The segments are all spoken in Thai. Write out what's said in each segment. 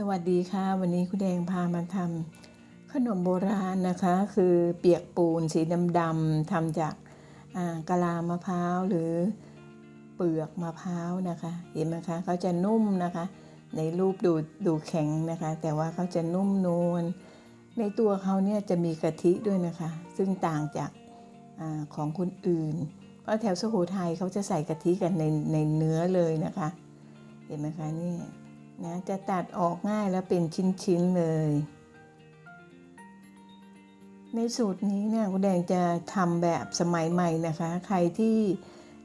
สวัสดีค่ะ วันนี้คุณแดงพามาทำขนมโบราณนะคะ คือเปียกปูนสีดำๆทำจากกะลามะพร้าวหรือเปลือกมะพร้าวนะคะเห็นไหมคะเขาจะนุ่มนะคะ ในรูปดูดูแข็งนะคะ แต่ว่าเขาจะนุ่มนวลในตัวเขาเนี่ยจะมีกะทิด้วยนะคะ ซึ่งต่างจากอาของคนอื่น เพราะแถวสุโขทัยเขาจะใส่กะทิกันในในเนื้อเลยนะคะ เห็นไหมคะนี่ นะจะตัดออกง่ายแล้วเป็นชิ้นๆเลย ในสูตรนี้เนี่ยคุณแดงจะทำแบบสมัยใหม่นะคะ ใครที่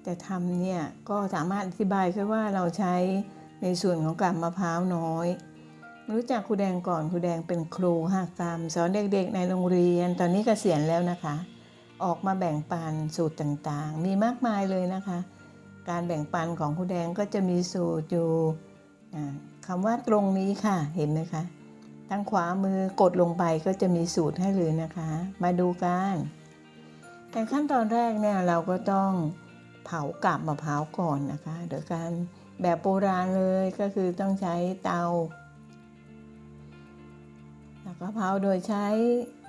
จะทำเนี่ยก็สามารถอธิบายแค่ว่าเราใช้ในส่วนของกาบมะพร้าวน้อย รู้จักครูแดงก่อนครูแดงเป็นครูหักกรรมสอนเด็กๆในโรงเรียน ตอนนี้เกษียณแล้วนะคะ ออกมาแบ่งปันสูตรต่างๆ มีมากมายเลยนะคะ การแบ่งปันของครูแดงก็จะมีสูตรอยู่ อ่าคำว่าตรงนี้ค่ะเห็นไหมคะทางขวามือกดลงไปก็จะมีสูตรให้เลยนะคะ มาดูกันแต่ขั้นตอนแรกเนี่ยเราก็ต้องเผากาบมะพร้าวก่อนนะคะโดยการแบบโบราณเลยก็คือต้องใช้เตาแล้วก็เผาโดยใช้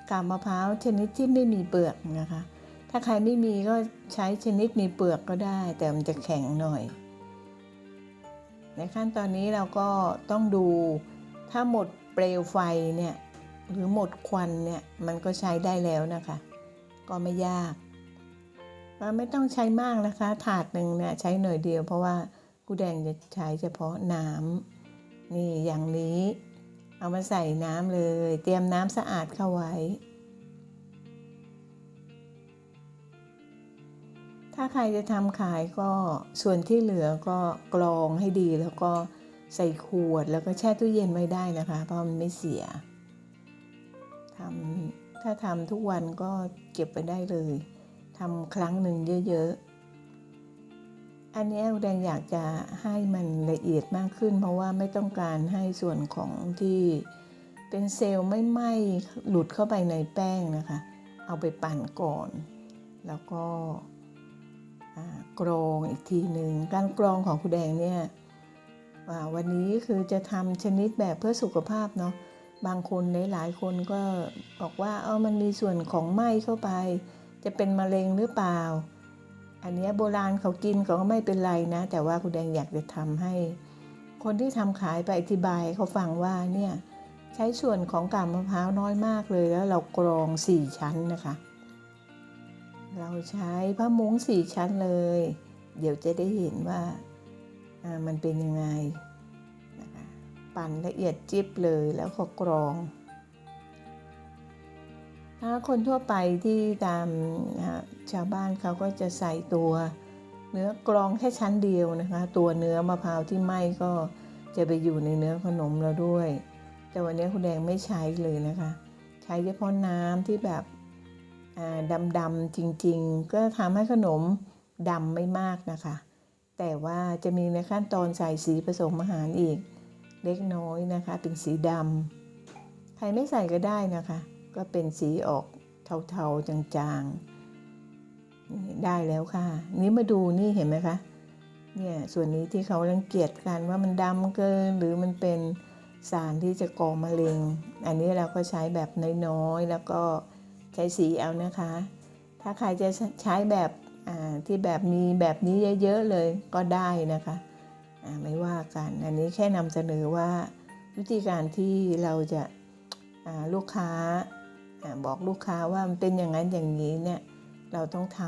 กาบมะพร้าวชนิดที่ไม่มีเปลือกนะคะ ถ้าใครไม่มีก็ใช้ชนิดมีเปลือกก็ได้ แต่มันจะแข็งหน่อย ในขั้นตอนนี้เราก็ต้องดูถ้าหมดเปลวไฟเนี่ยหรือหมดควันเนี่ยมันก็ใช้ได้แล้วนะคะ ก็ไม่ยากก็ไม่ต้องใช้มากนะคะ ถาดหนึ่งเนี่ยใช้หน่อยเดียว เพราะว่ากูแดงจะใช้เฉพาะน้ำนี่อย่างนี้ เอามาใส่น้ำเลย เตรียมน้ำสะอาดเข้าไว้าใครจะทำขายก็ส่วนที่เหลือก็กรองให้ดีแล้วก็ใส่ขวดแล้วก็แช่ตู้เย็นไว้ได้นะคะ เพราะมันไม่เสียทำถ้าทำทุกวันก็เก็บไปได้เลยทำครั้งหนึ่งเยอะๆ อันนี้แดงอยากจะให้มันละเอียดมากขึ้น เพราะว่าไม่ต้องการให้ส่วนของที่เป็นเซลล์ไม่ไหม้หลุดเข้าไปในแป้งนะคะ เอาไปปั่นก่อน แล้วก็ กรองอีกทีหนึ่งการกรองของคุณแดงเนี่ยวันนี้คือจะทำชนิดแบบเพื่อสุขภาพเนาะบางคนหลายๆคนก็บอกว่าเออมันมีส่วนของไหมเข้าไป จะเป็นมะเร็งหรือเปล่า อันนี้โบราณเขากินเขาก็ไม่เป็นไรนะ แต่ว่าคุณแดงอยากจะทำให้ คนที่ทำขายไปอธิบายเขาฟังว่าเนี่ยใช้ส่วนของกาบมะพร้าวน้อยมากเลยแล้วเรากรองสี่ชั้นนะคะ เราใช้ผ้ามุ้งสี่ชั้นเลย เดี๋ยวจะได้เห็นว่ามันเป็นยังไงนะคะปั่นละเอียดจิ๊บเลยแล้วก็กรอง ถ้าคนทั่วไปที่ตามชาวบ้านเขาก็จะใส่ตัวเนื้อกรองแค่ชั้นเดียวนะคะ ตัวเนื้อมะพร้าวที่ไหม้ก็จะไปอยู่ในเนื้อขนมเราด้วย แต่วันนี้คุณแดงไม่ใช้เลยนะคะ ใช้เฉพาะน้ำที่แบบ ดำๆจริงๆ ก็ทำให้ขนมดำไม่มากนะคะ แต่ว่าจะมีในขั้นตอนใส่สีผสมอาหารอีกเล็กน้อยนะคะ เป็นสีดำใครไม่ใส่ก็ได้นะคะ ก็เป็นสีออกเทาๆจางๆ ได้แล้วค่ะ นี้มาดูนี่เห็นไหมคะเนี่ยส่วนนี้ที่เขารังเกียจกันว่ามันดำเกินหรือมันเป็นสารที่จะก่อมะเร็ง อันนี้เราก็ใช้แบบน้อยๆ แล้วก็ ใช้สีเอานะคะ ถ้าใครจะใช้แบบที่แบบมีแบบนี้เยอะๆเลยก็ได้นะคะไม่ว่ากัน อันนี้แค่นำเสนอว่าวิธีการที่เราจะลูกค้าอบอกลูกค้าว่ามันเป็นอย่างนั้นอย่างนี้เนี่ยเราต้องท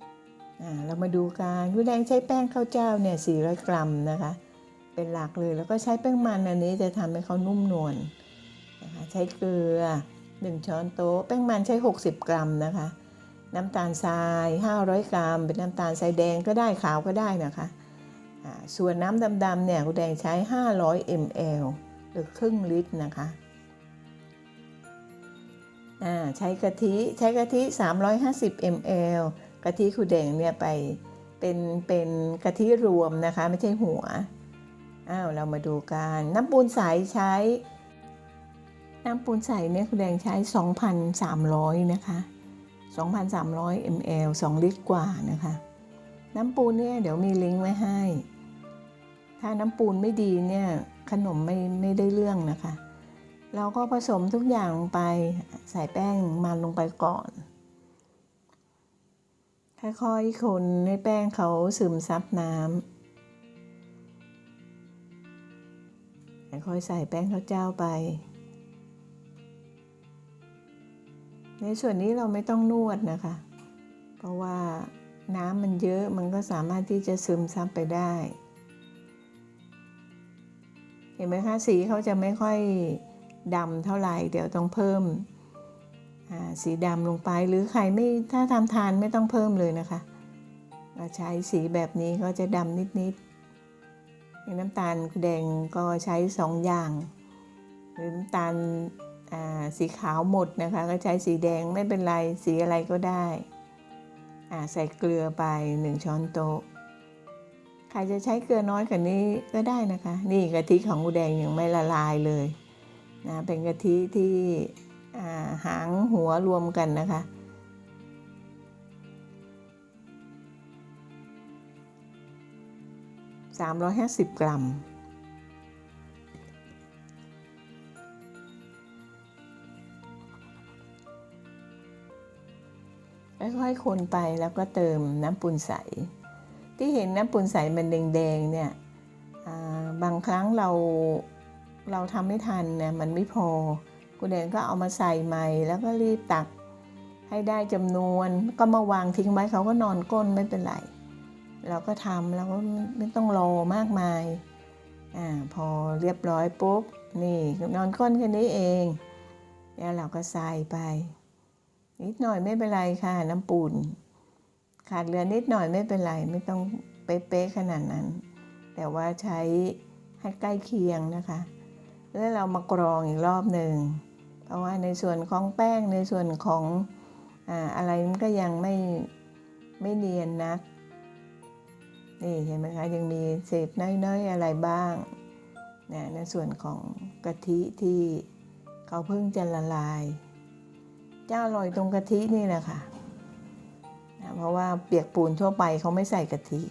ำเรามาดูการผู้แดงใช้แป้งข้าวเจ้าเนี่ย 400 กรัมนะคะ เป็นหลักเลยแล้วก็ใช้แป้งมันอันนี้จะทำให้เขานุ่มนวลนะคะใช้เกลือ 1 ช้อนโต๊ะแป้งมันใช้ 60 กรัมนะคะ น้ำตาลทราย 500 กรัม เป็นน้ำตาลทรายแดงก็ได้ขาวก็ได้นะคะส่วนน้ำดำๆเนี่ยคุณแดงใช้ 500 ml หรือครึ่งลิตรนะคะใช้กะทิใช้กะทิ 350 ml กะทิคุณแดงเนี่ยไปเป็นเป็นกะทิรวมนะคะ ไม่ใช่หัวอ้าวเรามาดูกันน้ำปูนใสใช้ น้ำปูนใสเนี่ยคุณแดงใช้ 2,300 นะคะ 2,300 ml 2 ลิตรกว่านะคะ น้ำปูนเนี่ยเดี๋ยวมีลิงก์ไว้ให้ ถ้าน้ำปูนไม่ดีเนี่ยขนมไม่ไม่ได้เรื่องนะคะ เราก็ผสมทุกอย่างลงไปใส่แป้งมันลงไปก่อน ค่อยๆคนให้แป้งเขาซึมซับน้ำค่อยใส่แป้งข้าวเจ้าไป ในส่วนนี้เราไม่ต้องนวดนะคะ เพราะว่าน้ำมันเยอะมันก็สามารถที่จะซึมซับไปได้ เห็นไหมคะสีเขาจะไม่ค่อยดำเท่าไหร่ เดี๋ยวต้องเพิ่มสีดำลงไปหรือใครไม่ถ้าทำทานไม่ต้องเพิ่มเลยนะคะเราใช้สีแบบนี้ก็จะดำนิดๆน้ำตาลแดงก็ใช้สองอย่าง หรือน้ำตาล สีขาวหมดนะคะ ก็ใช้สีแดงไม่เป็นไร สีอะไรก็ได้ใส่เกลือไป 1 ช้อนโต๊ะ ใครจะใช้เกลือน้อยกว่านี้ก็ได้นะคะ นี่กะทิของอูแดงยังไม่ละลายเลยนะเป็นกะทิที่หางหัวรวมกันนะคะสามร้อยห้าสิบกรัม ค่อยๆคนไปแล้วก็เติมน้ำปูนใส ที่เห็นน้ำปูนใสมันแดงๆเนี่ยบางครั้งเราเราทำไม่ทันเนี่ยมันไม่พอกูแดงก็เอามาใส่ใหม่แล้วก็รีบตักให้ได้จำนวนก็มาวางทิ้งไว้เขาก็นอนก้นไม่เป็นไร เราก็ทำแล้วก็ไม่ต้องรอมากมายอ่าพอเรียบร้อยปุ๊บนี่นอนก้นแค่นี้เอง แล้วเราก็ใส่ไป นิดหน่อยไม่เป็นไรค่ะ น้ำปูน ขาดเหลือนิดหน่อยไม่เป็นไร ไม่ต้องเป๊ะๆขนาดนั้น แต่ว่าใช้ให้ใกล้เคียงนะคะ แล้วเรามากรองอีกรอบหนึ่งเพราะว่าในส่วนของแป้งในส่วนของอะไรมันก็ยังไม่ไม่เนียนนักนี่เห็นไหมคะยังมีเศษน้อยๆอะไรบ้างนะในส่วนของกะทิที่เขาเพิ่งจะละลาย จะอร่อยตรงกะทินี่แหละค่ะนะเพราะว่าเปียกปูนทั่วไปเขาไม่ใส่กะทิ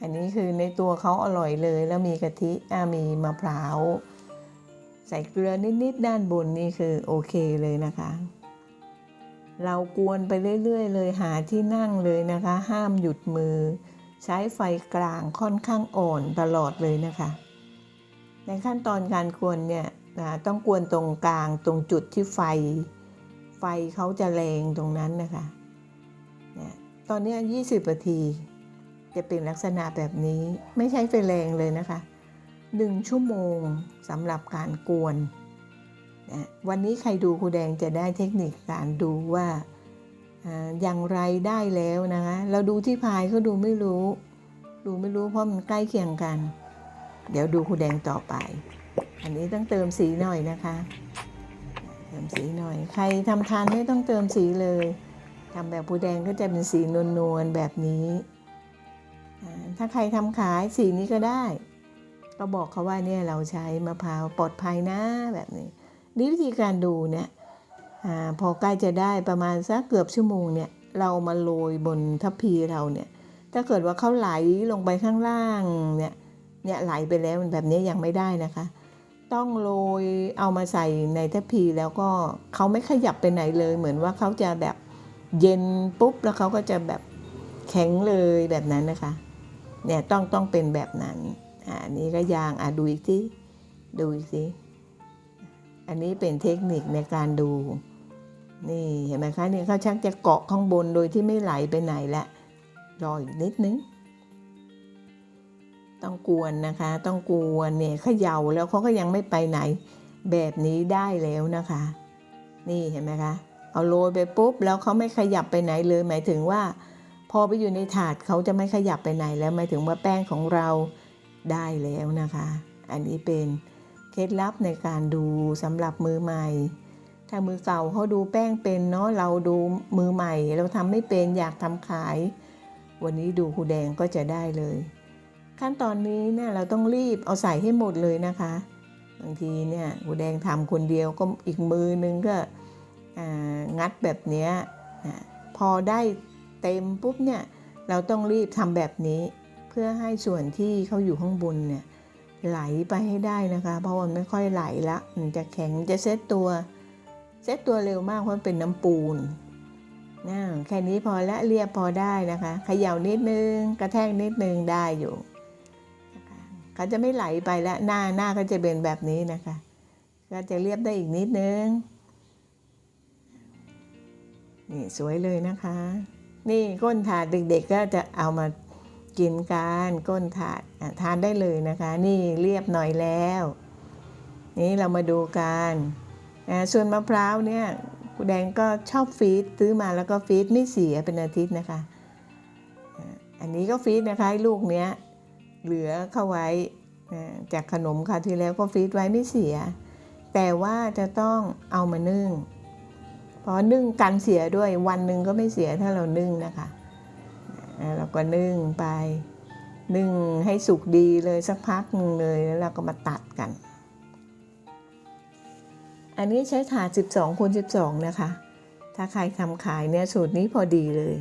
อันนี้คือในตัวเขาอร่อยเลยแล้วมีกะทิมีมะพร้าว ใส่เกลือนิดๆด้านบนนี่คือโอเคเลยนะคะ เรากวนไปเรื่อยๆ เลยหาที่นั่งเลยนะคะ ห้ามหยุดมือ ใช้ไฟกลางค่อนข้างอ่อนตลอดเลยนะคะ ในขั้นตอนการกวนเนี่ยต้องกวนตรงกลางตรงจุดที่ไฟ ไฟเขาจะแรงตรงนั้นนะคะเนี่ยตอนนี้ 20นาที จะเป็นลักษณะแบบนี้ไม่ใช้ไฟแรงเลยนะคะหนึ่งชั่วโมงสำหรับการกวนนะวันนี้ใครดูครูแดงจะได้เทคนิคการดูว่าอย่างไรได้แล้วนะคะ เราดูที่พายก็ดูไม่รู้ ดูไม่รู้เพราะมันใกล้เคียงกัน เดี๋ยวดูครูแดงต่อไป อันนี้ต้องเติมสีหน่อยนะคะ เติมสีหน่อย ใครทำทานไม่ต้องเติมสีเลยทำแบบครูแดงก็จะเป็นสีนวลๆแบบนี้ ถ้าใครทำขายสีนี้ก็ได้ ก็บอกเขาว่าเนี่ยเราใช้มะพร้าวปลอดภัยนะแบบนี้ นี่วิธีการดูเนี่ยอพอใกล้จะได้ประมาณสักเกือบชั่วโมงเนี่ยเรามาโรยบนทัพพีเราเนี่ยถ้าเกิดว่าเขาไหลลงไปข้างล่างเนี่ยเนี่ยไหลไปแล้วแบบนี้ยังไม่ได้นะคะ ต้องโรยเอามาใส่ในทัพพีแล้วก็เขาไม่ขยับไปไหนเลย เหมือนว่าเขาจะแบบเย็นปุ๊บแล้วเขาก็จะแบบแข็งเลยแบบนั้นนะคะเนี่ยต้องต้องเป็นแบบนั้นอันนี้ก็ยางอะดูอีกทีดูอีกทีอันนี้เป็นเทคนิคในการดู นี่เห็นไหมคะนี่เขาชักจะเกาะข้างบนโดยที่ไม่ไหลไปไหนละรออีกนิดนึง ต้องกวนนะคะ ต้องกวนเนี่ยเขย่าแล้วเขาก็ยังไม่ไปไหน แบบนี้ได้แล้วนะคะ นี่เห็นไหมคะเอาโรยไปปุ๊บแล้วเขาไม่ขยับไปไหนเลย หมายถึงว่า พอไปอยู่ในถาดเขาจะไม่ขยับไปไหนแล้วหมายถึงว่าแป้งของเราได้แล้วนะคะ อันนี้เป็นเคล็ดลับในการดูสำหรับมือใหม่ ถ้ามือเก่าเขาดูแป้งเป็นเนาะเราดูมือใหม่ เราทำไม่เป็นอยากทำขาย วันนี้ดูครูแดงก็จะได้เลย ขั้นตอนนี้เนี่ยเราต้องรีบเอาใส่ให้หมดเลยนะคะ บางทีเนี่ยคูแดงทำคนเดียวก็อีกมือนึงก็งัดแบบนี้พอได้เต็มปุ๊บเนี่ยเราต้องรีบทำแบบนี้ เพื่อให้ส่วนที่เขาอยู่ข้างบนเนี่ยไหลไปให้ได้นะคะ เพราะมันไม่ค่อยไหลละมันจะแข็งจะเซตตัวเซตตัวเร็วมากเพราะเป็นน้ำปูนนะแค่นี้พอละเรียบพอได้นะคะเขย่านิดนึง กระแทกนิดนึงได้อยู่ เขาจะไม่ไหลไปและหน้าหน้าก็จะเป็นแบบนี้นะคะ ก็จะเรียบได้อีกนิดนึง นี่สวยเลยนะคะ นี่ก้นถาดเด็กๆก็จะเอามากินกันก้นถาดทานได้เลยนะคะ นี่เรียบหน่อยแล้ว นี่เรามาดูกันอ่าส่วนมะพร้าวเนี่ยครูแดงก็ชอบฟีดซื้อมาแล้วก็ฟีดไม่เสียเป็นอาทิตย์นะคะ อันนี้ก็ฟีดนะคะให้ลูกเนี้ย เหลือเข้าไว้จากขนมคราวที่แล้วก็ฟรีดไว้ไม่เสีย แต่ว่าจะต้องเอามานึ่ง เพราะนึ่งกันเสียด้วยวันหนึ่งก็ไม่เสียถ้าเรานึ่งนะคะเราก็นึ่งไปนึ่งให้สุกดีเลยสักพักหนึ่งเลยแล้วเราก็มาตัดกัน อันนี้ใช้ถาด 12คูณ12 นะคะ ถ้าใครทำขายเนี่ยสูตรนี้พอดีเลย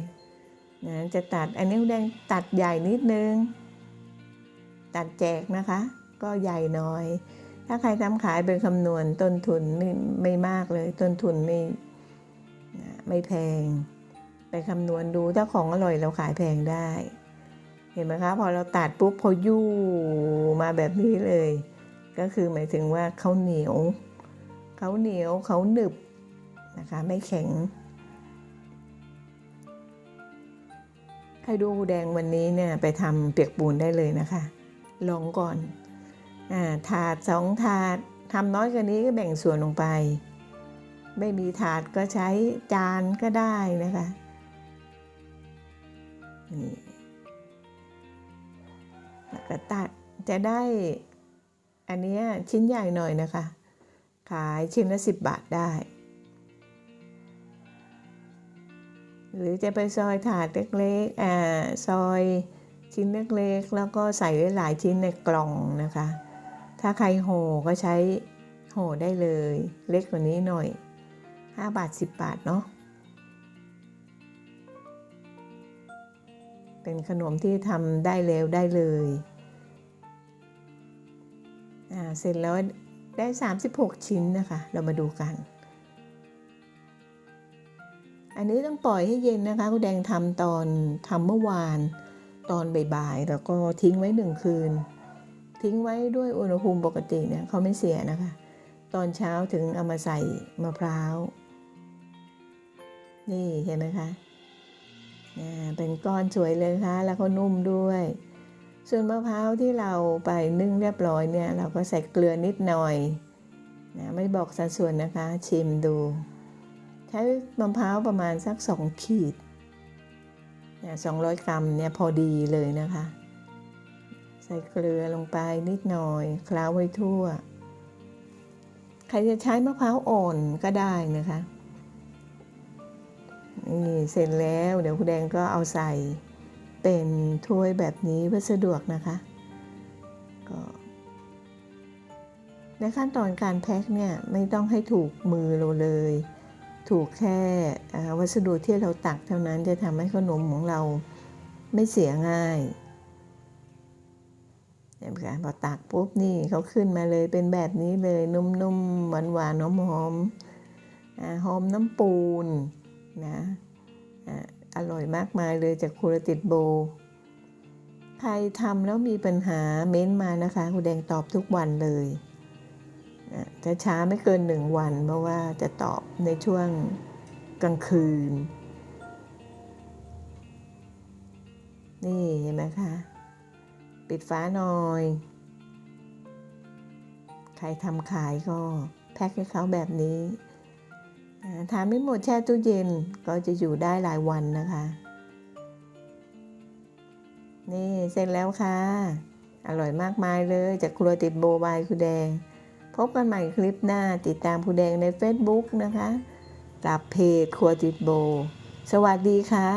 นะจะตัดอันนี้แดงตัดใหญ่นิดนึง ตัดแจกนะคะ ก็ใหญ่หน้อย ถ้าใครทำขายเป็นคำนวณต้นทุนไม่ไม่มากเลย ต้นทุนไม่ไม่แพง ไปคำนวณดูถ้าของอร่อยเราขายแพงได้ เห็นไหมคะพอเราตัดปุ๊บพอยู่มาแบบนี้เลย ก็คือหมายถึงว่าเขาเหนียวเขาเหนียวเขาหนึบนะคะไม่แข็งใครดูแดงวันนี้เนี่ยไปทำเปียกปูนได้เลยนะคะ ลองก่อนอาถาดสองถาดทำน้อยกว่านี้ก็แบ่งส่วนลงไป ไม่มีถาดก็ใช้จานก็ได้นะคะนี่แล้วก็ตัดจะได้อันนี้ชิ้นใหญ่หน่อยนะคะ ขายชิ้นละสิบบาทได้ หรือจะไปซอยถาดเล็กๆอ่าซอย ชิ้นเล็กๆ แล้วก็ใส่ไว้หลายชิ้นในกล่องนะคะ ถ้าใครโห่ก็ใช้โห่ได้เลย เล็กกว่านี้หน่อย 5 บาท 10 บาทเนาะ เป็นขนมที่ทำได้เร็วได้เลยอ่าเสร็จแล้วได้ 36 ชิ้นนะคะ เรามาดูกัน อันนี้ต้องปล่อยให้เย็นนะคะคุณแดงทำตอนทำเมื่อวาน ตอนบ่ายๆ แล้วก็ทิ้งไว้หนึ่งคืน ทิ้งไว้ด้วยอุณหภูมิปกติเนี่ยเขาไม่เสียนะคะ ตอนเช้าถึงเอามาใส่มะพร้าว นี่เห็นไหมคะเป็นก้อนสวยเลยค่ะ แล้วก็นุ่มด้วย ส่วนมะพร้าวที่เราไปนึ่งเรียบร้อยเนี่ย เราก็ใส่เกลือนิดหน่อยนะไม่บอกสัดส่วนนะคะ ชิมดู ใช้มะพร้าวประมาณสักสองขีด นี่ยสองร้อยกรัมเนี่ยพอดีเลยนะคะ ใส่เกลือลงไปนิดหน่อยคล้าไว้ทั่ว ใครจะใช้มะพร้าวอ่อนก็ได้นะคะนี่เสร็จแล้วเดี๋ยวคุณแดงก็เอาใส่เป็นถ้วยแบบนี้เพื่อสะดวกนะคะก็ในขั้นตอนการแพ็คเนี่ยไม่ต้องให้ถูกมือเราเลย ถูกแค่วัสดุที่เราตักเท่านั้นจะทำให้ขนมของเราไม่เสียง่ายเห็นไหมคะพอตักปุ๊บนี่เขาขึ้นมาเลยเป็นแบบนี้เลยนุ่มๆหวานๆหอมๆอ่าหอมน้ำปูนนะอร่อยมากมายเลยจากคูรติดโบ ใครทำแล้วมีปัญหาเม้นมานะคะคุณแดงตอบทุกวันเลย จะช้าไม่เกินหนึ่งวัน เพราะว่าจะตอบในช่วงกลางคืน นี่เห็นไหมคะ ปิดฟ้าหน่อย ใครทำขายก็แพ็คให้เขาแบบนี้อ่าทานไม่หมดแช่ตู้เย็นก็จะอยู่ได้หลายวันนะคะ นี่เสร็จแล้วค่ะ อร่อยมากมายเลยจากครัวติดโบบายคุณแดง พบกันใหม่คลิปหน้าติดตามครูแดงใน Facebook นะคะกับเพจครัวติดโบ สวัสดีค่ะ